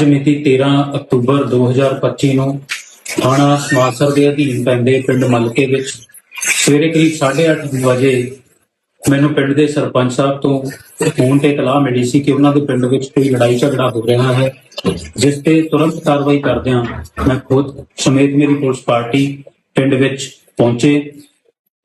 ਮਿਤੀ 13 ਅਕਤੂਬਰ 2025 ਨੂੰ ਥਾਣਾ ਸਮਾਸਰ ਦੇ ਅਧੀਨ ਪੈਂਦੇ ਪਿੰਡ ਮਲਕੇ ਵਿੱਚ ਸਵੇਰੇ ਕਰੀਬ 8:30 ਵਜੇ ਮੈਨੂੰ ਪਿੰਡ ਦੇ ਸਰਪੰਚ ਸਾਹਿਬ ਤੋਂ ਫੋਨ ਤੇ ਇਤਲਾਹ ਮਿਲੀ ਸੀ ਕਿ ਉਹਨਾਂ ਦੇ ਪਿੰਡ ਵਿੱਚ ਕੋਈ ਲੜਾਈ ਝਗੜਾ ਹੋ ਰਿਹਾ ਹੈ, ਜਿਸ ਤੇ ਤੁਰੰਤ ਕਾਰਵਾਈ ਕਰਦਿਆਂ ਮੈਂ ਖੁਦ ਸਮੇਤ ਮੇਰੀ ਪੁਲਿਸ ਪਾਰਟੀ ਪਿੰਡ ਵਿੱਚ ਪਹੁੰਚੇ।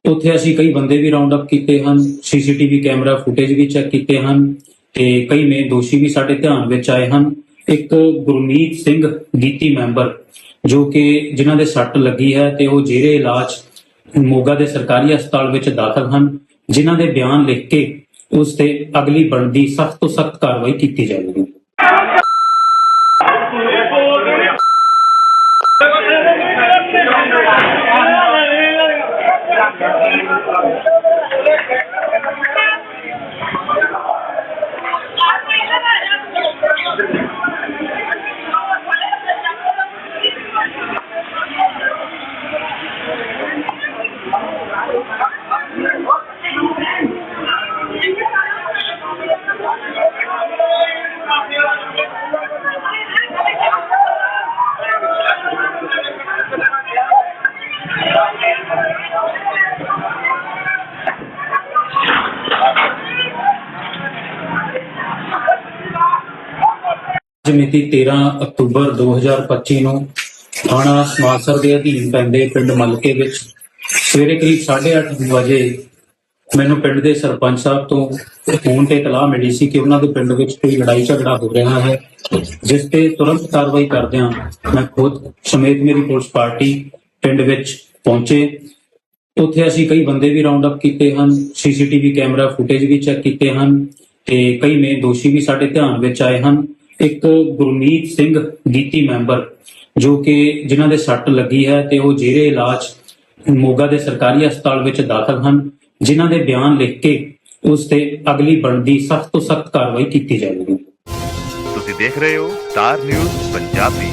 ਉੱਥੇ ਅਸੀਂ ਕਈ ਬੰਦੇ ਵੀ ਰਾਉਂਡ ਅਪ ਕੀਤੇ ਹਨ, ਸੀਸੀਟੀਵੀ ਕੈਮਰਾ ਫੁਟੇਜ ਵੀ ਚੈੱਕ ਕੀਤੇ ਹਨ ਤੇ ਕਈ ਮੇਨ ਦੋਸ਼ੀ ਵੀ ਸਾਡੇ ਧਿਆਨ ਵਿੱਚ ਆਏ ਹਨ। ਇੱਕ ਗੁਰਮੀਤ ਸਿੰਘ ਗੀਤੀ ਮੈਂਬਰ ਜੋ ਕਿ ਜਿਨ੍ਹਾਂ ਦੇ ਸੱਟ ਲੱਗੀ ਹੈ ਤੇ ਉਹ ਜੇਰੇ ਇਲਾਜ ਮੋਗਾ ਦੇ ਸਰਕਾਰੀ ਹਸਪਤਾਲ ਵਿੱਚ ਦਾਖਲ ਹਨ, ਜਿਨ੍ਹਾਂ ਦੇ ਬਿਆਨ ਲਿਖ ਕੇ ਉਸ ਤੇ ਅਗਲੀ ਬਣਦੀ ਸਖਤ ਤੋਂ ਸਖਤ ਕਾਰਵਾਈ ਕੀਤੀ ਜਾਵੇਗੀ। ਅੱਜ ਮਿਤੀ 13 ਅਕਤੂਬਰ 2025 ਨੂੰ ਥਾਣਾ ਸਮਾਸਰ ਦੇ ਅਧੀਨ ਪੈਂਦੇ ਪਿੰਡ ਮਲਕੇ ਵਿੱਚ ਸਵੇਰੇ ਕਰੀਬ 8:30 ਵਜੇ ਮੈਨੂੰ ਪਿੰਡ ਦੇ ਸਰਪੰਚ ਸਾਹਿਬ ਤੋਂ ਫੋਨ ਤੇ ਇਤਲਾਹ ਮਿਲੀ ਸੀ ਕਿ ਉਹਨਾਂ ਦੇ ਪਿੰਡ ਵਿੱਚ ਕੋਈ ਲੜਾਈ ਝਗੜਾ ਹੋ ਰਿਹਾ ਹੈ, ਜਿਸ ਤੇ ਤੁਰੰਤ ਕਾਰਵਾਈ ਕਰਦਿਆਂ ਮੈਂ ਖੁਦ ਸਮੇਤ ਮੇਰੀ ਪੁਲਿਸ ਪਾਰਟੀ ਪਿੰਡ ਵਿੱਚ ਪਹੁੰਚੇ। ਉੱਥੇ ਅਸੀਂ ਕਈ ਬੰਦੇ ਵੀ ਰਾਉਂਡ ਅਪ ਕੀਤੇ ਹਨ, ਸੀਸੀਟੀਵੀ ਕੈਮਰਾ ਫੁਟੇਜ ਵੀ ਚੈੱਕ ਕੀਤੇ ਹਨ ਤੇ ਕਈ ਮੇਨ ਦੋਸ਼ੀ ਵੀ ਸਾਡੇ ਧਿਆਨ ਵਿੱਚ ਆਏ ਹਨ। ਇੱਕ ਗੁਰਮੀਤ ਸਿੰਘ ਗੀਤੀ ਮੈਂਬਰ, ਜੋ ਕਿ ਜਿਨ੍ਹਾਂ ਦੇ ਸੱਟ ਲੱਗੀ ਹੈ ਤੇ ਉਹ ਜੇਰੇ ਇਲਾਜ ਮੋਗਾ ਦੇ ਸਰਕਾਰੀ ਹਸਪਤਾਲ ਵਿੱਚ ਦਾਖਲ ਹਨ, ਜਿਨ੍ਹਾਂ ਦੇ ਬਿਆਨ ਲਿਖ ਕੇ ਉਸ ਤੇ ਅਗਲੀ ਬਣਦੀ ਸਖਤ ਤੋਂ ਸਖਤ ਕਾਰਵਾਈ ਕੀਤੀ ਜਾਵੇਗੀ। ਤੁਸੀਂ ਦੇਖ ਰਹੇ ਹੋ ਸਟਾਰ ਨਿਊਜ਼ ਪੰਜਾਬੀ।